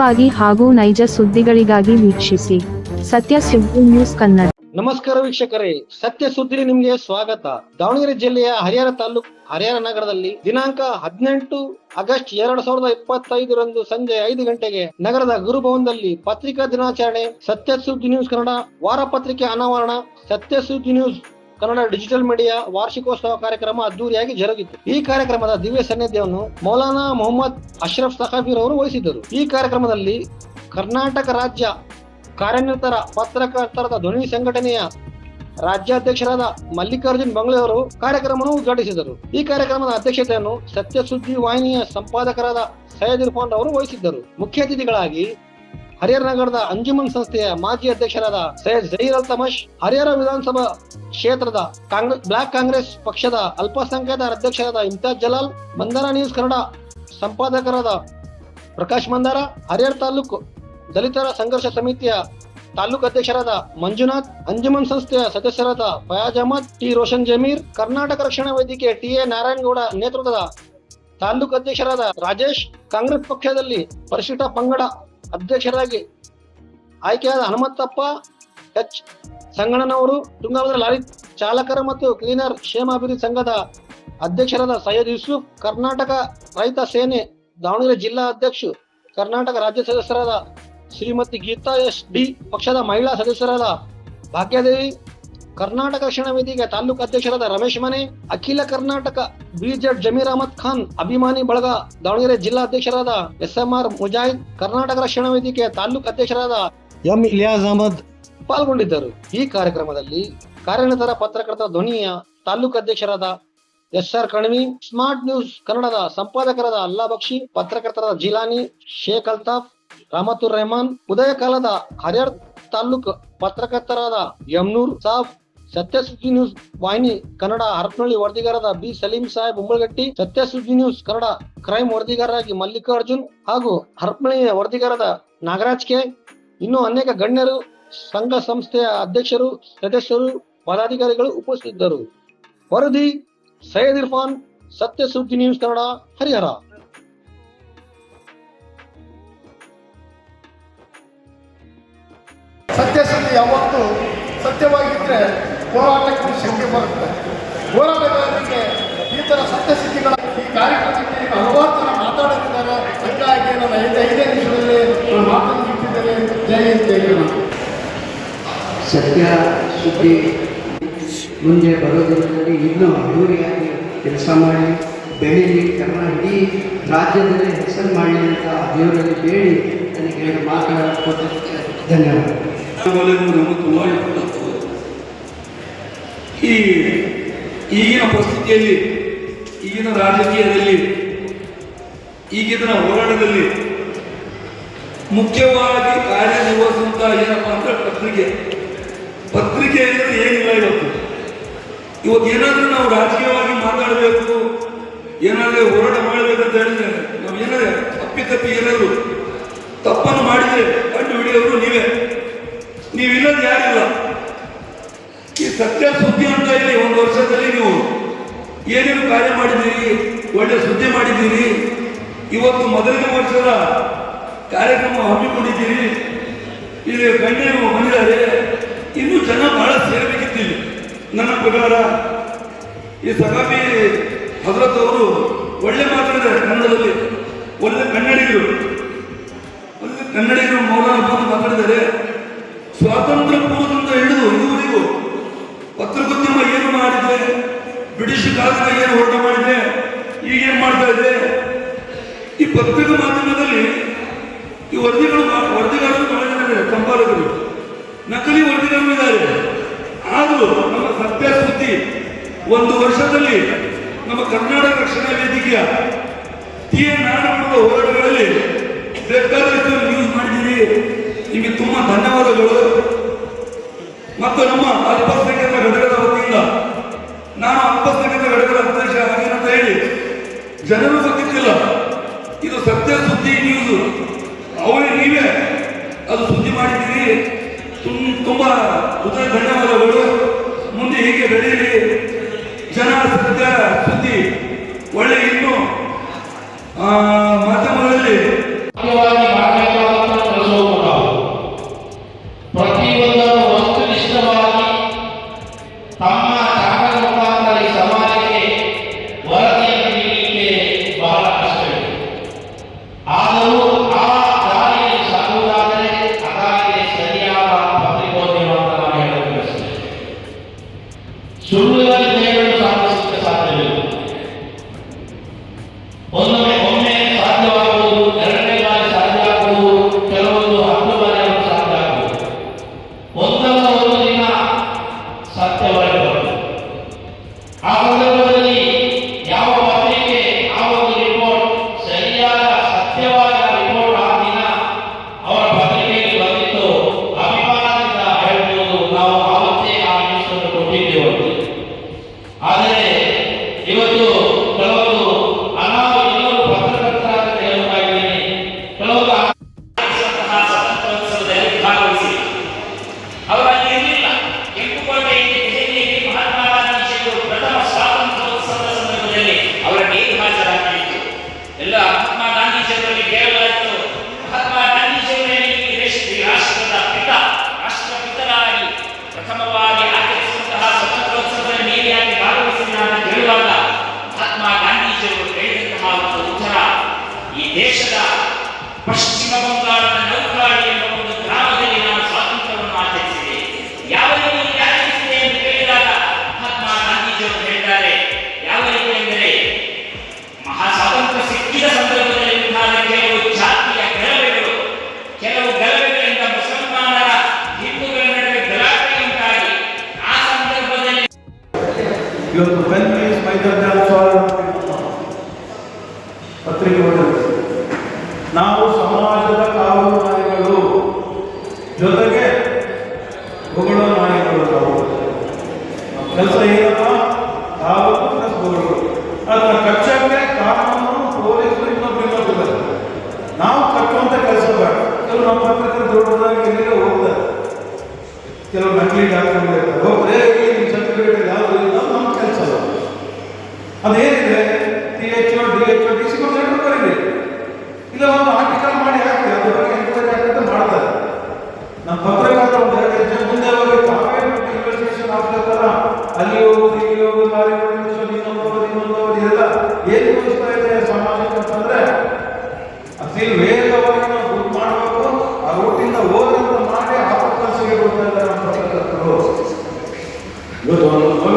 ವಾಗಿ ಹಾಗೂ ನೈಜ ಸುದ್ದಿಗಳಿಗಾಗಿ ವೀಕ್ಷಿಸಿ. ಸತ್ಯ ಸುದ್ದಿ ನ್ಯೂಸ್ ಕನ್ನಡ. ನಮಸ್ಕಾರ ವೀಕ್ಷಕರೇ, ಸತ್ಯ ಸುದ್ದಿ ನಿಮಗೆ ಸ್ವಾಗತ. ದಾವಣಗೆರೆ ಜಿಲ್ಲೆಯ ಹರಿಹರ ತಾಲೂಕು ಹರಿಹರ ನಗರದಲ್ಲಿ ದಿನಾಂಕ ಹದಿನೆಂಟು ಆಗಸ್ಟ್ ಎರಡ್ ಸಾವಿರದ ಇಪ್ಪತ್ತೈದರಂದು ಸಂಜೆ ಐದು ಗಂಟೆಗೆ ನಗರದ ಗುರುಭವನದಲ್ಲಿ ಪತ್ರಿಕಾ ದಿನಾಚರಣೆ, ಸತ್ಯ ಸುದ್ದಿ ನ್ಯೂಸ್ ಕನ್ನಡ ವಾರ ಪತ್ರಿಕೆ ಅನಾವರಣ, ಸತ್ಯ Suddi news Kannada digital media ವಾರ್ಷಿಕೋತ್ಸವ ಕಾರ್ಯಕ್ರಮ ಅದ್ದೂರಿಯಾಗಿ ಜರುಗಿತು. ಈ ಕಾರ್ಯಕ್ರಮದ ದಿವ್ಯ ಸಾನ್ನಿಧ್ಯವನ್ನು ಮೌಲಾನಾ ಮೊಹಮ್ಮದ್ ಅಶ್ರಫ್ ಸಖಾಫಿರ್ ಅವರು ವಹಿಸಿದ್ದರು. ಈ ಕಾರ್ಯಕ್ರಮದಲ್ಲಿ ಕರ್ನಾಟಕ ರಾಜ್ಯ ಕಾರ್ಯನಿರತರ ಪತ್ರಕರ್ತರ ಧ್ವನಿ ಸಂಘಟನೆಯ ರಾಜ್ಯಾಧ್ಯಕ್ಷರಾದ ಮಲ್ಲಿಕಾರ್ಜುನ್ ಬಂಗ್ಲೆ ಅವರು ಕಾರ್ಯಕ್ರಮವನ್ನು ಉದ್ಘಾಟಿಸಿದರು. ಈ ಕಾರ್ಯಕ್ರಮದ ಅಧ್ಯಕ್ಷತೆಯನ್ನು ಸತ್ಯಸುದ್ದಿ ವಾಹಿನಿಯ ಸಂಪಾದಕರಾದ ಸೈಯದ್ ಇರ್ಫಾನ್ ಅವರು ವಹಿಸಿದ್ದರು. ಮುಖ್ಯ ಅತಿಥಿಗಳಾಗಿ ಹರಿಹರ ನಗರದ ಅಂಜುಮನ್ ಸಂಸ್ಥೆಯ ಮಾಜಿ ಅಧ್ಯಕ್ಷರಾದ ಸೈಯದ್ ಜಹೀರ್ ಅಲ್ ತಮಶ್ ಹರಿಹರ ವಿಧಾನಸಭಾ ಕ್ಷೇತ್ರದ ಕಾಂಗ್ರೆಸ್ ಬ್ಲಾಕ್ ಕಾಂಗ್ರೆಸ್ ಪಕ್ಷದ ಅಲ್ಪಸಂಖ್ಯಾತರ ಅಧ್ಯಕ್ಷರಾದ ಇಮ್ತಾಜ್ ಜಲಾಲ್, ಮಂದಾರ ನ್ಯೂಸ್ ಕನ್ನಡ ಸಂಪಾದಕರಾದ ಪ್ರಕಾಶ್ ಮಂದಾರ, ಹರಿಹರ ತಾಲೂಕು ದಲಿತರ ಸಂಘರ್ಷ ಸಮಿತಿಯ ತಾಲೂಕು ಅಧ್ಯಕ್ಷರಾದ ಮಂಜುನಾಥ್, ಅಂಜುಮನ್ ಸಂಸ್ಥೆಯ ಸದಸ್ಯರಾದ Fayaz Ahmed, T Roshan Zameer, Karnataka Rakshana Vedike T A Narayanagowda ನೇತೃತ್ವದ ತಾಲೂಕು ಅಧ್ಯಕ್ಷರಾದ ರಾಜೇಶ್, ಕಾಂಗ್ರೆಸ್ ಪಕ್ಷದಲ್ಲಿ ಪರಿಶಿಷ್ಟ ಪಂಗಡ ಅಧ್ಯಕ್ಷರಾಗಿ ಆಯ್ಕೆಯಾದ ಹನುಮಂತಪ್ಪ, ಎಚ್. ಸಂಗಣ್ಣನವರು, ತುಂಗಾಭದ್ರ ಲಾರಿ ಚಾಲಕರ ಮತ್ತು ಕ್ಲೀನರ್ ಕ್ಷೇಮಾಭಿವೃದ್ಧಿ ಸಂಘದ ಅಧ್ಯಕ್ಷರಾದ ಸೈಯದ್ ಯೂಸುಫ್, ಕರ್ನಾಟಕ ರೈತ ಸೇನೆ ದಾವಣಗೆರೆ ಜಿಲ್ಲಾ ಅಧ್ಯಕ್ಷ, ಕರ್ನಾಟಕ ರಾಜ್ಯ ಸದಸ್ಯರಾದ ಶ್ರೀಮತಿ ಗೀತಾ ಎಸ್. ಡಿ. ಪಕ್ಷದ ಮಹಿಳಾ ಸದಸ್ಯರಾದ ಭಾಗ್ಯದೇವಿ ಕರ್ನಾಟಕ ರಕ್ಷಣಾ ವೇದಿಕೆ ತಾಲೂಕು ಅಧ್ಯಕ್ಷರಾದ ರಮೇಶ್ ಮನೆ, ಅಖಿಲ ಕರ್ನಾಟಕ ಬಿಜೆಡ್ ಜಮೀರ್ ಅಹಮದ್ ಖಾನ್, ಅಭಿಮಾನಿ ಬಳಗ ದಾವಣಗೆರೆ ಜಿಲ್ಲಾ ಅಧ್ಯಕ್ಷರಾದ S M R Mujahid, Karnataka Rakshana Vedike taluk ಅಧ್ಯಕ್ಷರಾದ ಎಂ ಇಲಿಯಾಸ್ ಅಹಮದ್ ಪಾಲ್ಗೊಂಡಿದ್ದರು. ಈ ಕಾರ್ಯಕ್ರಮದಲ್ಲಿ ಕಾರ್ಯನಿರತರ ಪತ್ರಕರ್ತ ಧ್ವನಿಯ ತಾಲೂಕು ಅಧ್ಯಕ್ಷರಾದ S R Kanvi, smart news ಕನ್ನಡದ ಸಂಪಾದಕರಾದ ಅಲ್ಲಾ ಬಕ್ಷಿ, ಪತ್ರಕರ್ತರಾದ ಜಿಲಾನಿ, ಶೇಖ್ ಅಲ್ತಾಫ್, ರಾಮತುರ್ ರೆಹಮಾನ್ ಉದಯ ಕಾಲದ ಹರಿಹರ ತಾಲೂಕು ಪತ್ರಕರ್ತರಾದ ಯಮ್ನೂರ್ ಸಾಬ್ ಸತ್ಯ ಸುದ್ದಿ ನ್ಯೂಸ್ ವಾಹಿನಿ Kannada Harapanahalli ವರದಿಗಾರರಾದ B Saleem Saheb Ummalagatti, Satyasuddi news Kannada crime ವರದಿಗಾರರಾಗಿ Mallikarjun ಹಾಗೂ ಹರಪನಹಳ್ಳಿಯ ವರದಿಗಾರದ ನಾಗರಾಜ್ ಕೆ. ಇನ್ನು ಅನೇಕ ಗಣ್ಯರು, ಸಂಘ ಸಂಸ್ಥೆಯ ಅಧ್ಯಕ್ಷರು, ಸದಸ್ಯರು, ಪದಾಧಿಕಾರಿಗಳು ಉಪಸ್ಥಿತರು ವರದಿ ಸೈಯದ್ ಇರ್ಫಾನ್, ಸತ್ಯಸುದ್ದಿ ನ್ಯೂಸ್ ಕನ್ನಡ, ಹರಿಹರ. ಸತ್ಯಸುದ್ದಿ ಯಾವತ್ತು ಸತ್ಯವಾಗಿದ್ದರೆ ಹೋರಾಟಕ್ಕೆ ಶಕ್ತಿ ಬರುತ್ತೆ. ಹೋರಾಟಗಾರರಿಗೆ ಈ ಥರ ಸತ್ಯಸಿದ್ಧಿಗಳ ಈ ಕಾರ್ಯಕ್ರಮಕ್ಕೆ ಹಲವಾರು ಜನ ಮಾತಾಡುತ್ತಿದ್ದಾರೆ. ಹೀಗಾಗಿ ನನ್ನ ಐದು ಐದೇ ನಿಮಿಷದಲ್ಲಿ ನಾನು ಮಾತನ್ನು ಇಟ್ಟಿದ್ದೇನೆ ಜೈ ಹಿಂದ್ ಜೈ ಕನ್ನಡ ಸತ್ಯ ಸುದ್ದಿ ಮುಂದೆ ಬರೋದರಲ್ಲಿ ಇನ್ನೂ ಅದ್ದೂರಿಯಾಗಿ ಕೆಲಸ ಮಾಡಿ ಬೆಳೀಲಿ ಕನ್ನಡ ಇಡೀ ರಾಜ್ಯದಲ್ಲಿ ಹೆಸರು ಮಾಡಲಿ ಅಂತ ದೇವರಲ್ಲಿ ಬೇಡಿ ನನಗೆ ಮಾತನಾಡೋದಕ್ಕೆ ಧನ್ಯವಾದ ವಲಯವು ನಮಗೆ ತುಂಬ ಇತ್ತು ಈ ಈಗಿನ ಪರಿಸ್ಥಿತಿಯಲ್ಲಿ, ಈಗಿನ ರಾಜಕೀಯದಲ್ಲಿ, ಈಗಿನ ಹೋರಾಟದಲ್ಲಿ ಮುಖ್ಯವಾಗಿ ಕಾರ್ಯನಿರ್ವಹಿಸುವಂತಹ ಏನಪ್ಪ ಅಂದ್ರೆ ಪತ್ರಿಕೆ. ಪತ್ರಿಕೆ ಅಂದರೆ ಏನಿಲ್ಲ ಇವತ್ತು. ಇವತ್ತು ಏನಾದರೂ ನಾವು ರಾಜಕೀಯವಾಗಿ ಮಾತಾಡಬೇಕು, ಏನಾದರೂ ಹೋರಾಟ ಅಂತ ಹೇಳಿದ್ರೆ ನಾವು ಏನಾದ್ರೆ ತಪ್ಪಿ ತಪ್ಪಿ ಏನಾದ್ರು ತಪ್ಪನ್ನು ಮಾಡಿದ್ರೆ ಕಂಡು ಹಿಡಿಯೋರು ನೀವೇ. ನೀವಿಲ್ಲದ ಯಾರಿಲ್ಲ. ಸತ್ಯ ಸುದ್ದಿ ಅಂತ ಇಲ್ಲಿ ಒಂದು ವರ್ಷದಲ್ಲಿ ನೀವು ಏನೇನು ಕಾರ್ಯ ಮಾಡಿದ್ದೀರಿ, ಒಳ್ಳೆ ಸುದ್ದಿ ಮಾಡಿದ್ದೀರಿ, ಇವತ್ತು ಮೊದಲನೇ ವರ್ಷದ ಕಾರ್ಯಕ್ರಮ ಹಮ್ಮಿಕೊಂಡಿದ್ದೀರಿ, ಇಲ್ಲಿ ಗಣ್ಯರು ಬಂದಿದ್ದಾರೆ, ಇನ್ನೂ ಜನ ಬಹಳ ಸೇರಬೇಕಿತ್ತು ನನ್ನ ಪ್ರಕಾರ ಈ ಸಗಾಬಿ ಹಜರತ್ ಅವರು ಒಳ್ಳೆ ಮಾತಾಡಿದ್ದಾರೆ ಕನ್ನಡದಲ್ಲಿ. ಒಳ್ಳೆ ಕನ್ನಡಿಗರು. ಒಳ್ಳೆ ಕನ್ನಡಿಗರು ಮೌಲಾನ ಬಂದು ಮಾತಾಡಿದ್ದಾರೆ ಸ್ವಾತಂತ್ರ್ಯ ಏನು ಮಾಡಿದೆ ಬ್ರಿಟಿಷ್ ಕಾಲದ ಏನು ಹೋರಾಟ ಮಾಡಿದೆ ಈಗ ಏನ್ ಮಾಡ್ತಾ ಇದೆ? ಈ ಪತ್ರಿಕಾ ಮಾಧ್ಯಮದಲ್ಲಿ ಈ ವರದಿಗಳು ವರದಿಗಾರರು ಬಹಳ ಸಂಪಾದಕರು ನಕಲಿ ವರದಿಗಾರರು ಇದ್ದಾರೆ. ಆದರೂ ನಮ್ಮ ಸತ್ಯ ಸುದ್ದಿ ಒಂದು ವರ್ಷದಲ್ಲಿ ನಮ್ಮ ಕರ್ನಾಟಕ ರಕ್ಷಣಾ ವೇದಿಕೆಯ ಟಿ ಎ ನಾರಾಯಣ ಹೋರಾಟಗಳಲ್ಲಿ ಬೇಕಾದಷ್ಟು ನ್ಯೂಸ್ ಮಾಡಿದ್ದೀರಿ. ನಿಮಗೆ ತುಂಬಾ ಧನ್ಯವಾದಗಳು. ಮತ್ತು ನಮ್ಮ ಅಲ್ಪಸಂಖ್ಯಾತ ಜನರು ಗೊತ್ತಿಲ್ಲ ಇದು ಸತ್ಯ ಸುದ್ದಿ ನ್ಯೂಸ್ ಅವರೇ ನೀವೇ ಅದು ಸುದ್ದಿ ಮಾಡಿದ್ದೀರಿ. ತುಂಬಾ ಉತ್ತರ ಧನ್ಯವಾದಗಳು. ಮುಂದೆ ಹೀಗೆ ಬೆಳೆಯಲಿ ಜನ ಸತ್ಯ ಸುದ್ದಿ ಒಳ್ಳೆ ಇನ್ನು ಇವತ್ತು ಇವತ್ತು ಬೆನ್ನಿ ಮೈದಾನ ಪತ್ರಿಕೆ ನಾವು ಸಮಾಜದ ಅದೇನಿದೆ ಟಿ